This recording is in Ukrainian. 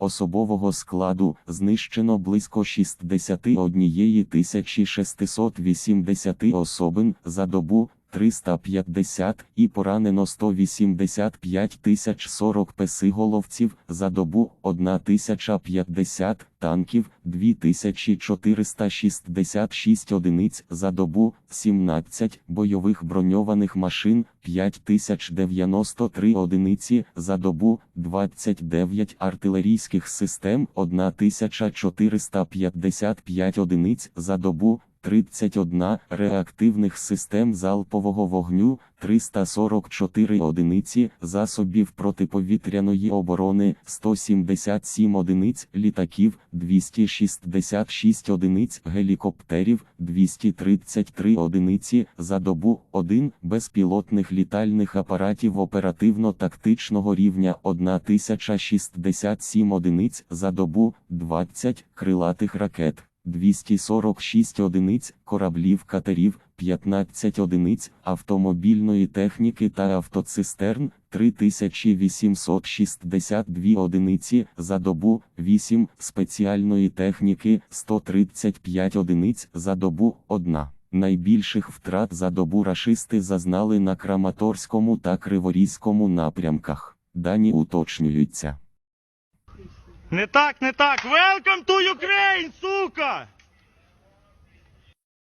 Особового складу знищено близько 61 680 особин за добу 350 і поранено 185 тисяч 40 песиголовців за добу 1050 танків 2466 одиниць за добу 17 бойових броньованих машин 5093 одиниці за добу 29 артилерійських систем 1455 одиниць за добу 31 реактивних систем залпового вогню, 344 одиниці засобів протиповітряної оборони, 177 одиниць літаків, 266 одиниць гелікоптерів, 233 одиниці за добу, 1 безпілотних літальних апаратів оперативно-тактичного рівня, 1067 одиниць за добу, 20 крилатих ракет. 246 одиниць кораблів катерів, 15 одиниць автомобільної техніки та автоцистерн, 3862 одиниці за добу, 8 спеціальної техніки, 135 одиниць за добу, 1. Найбільших втрат за добу рашисти зазнали на Краматорському та Криворізькому напрямках. Дані уточнюються. Не так, не так. Welcome to Ukraine!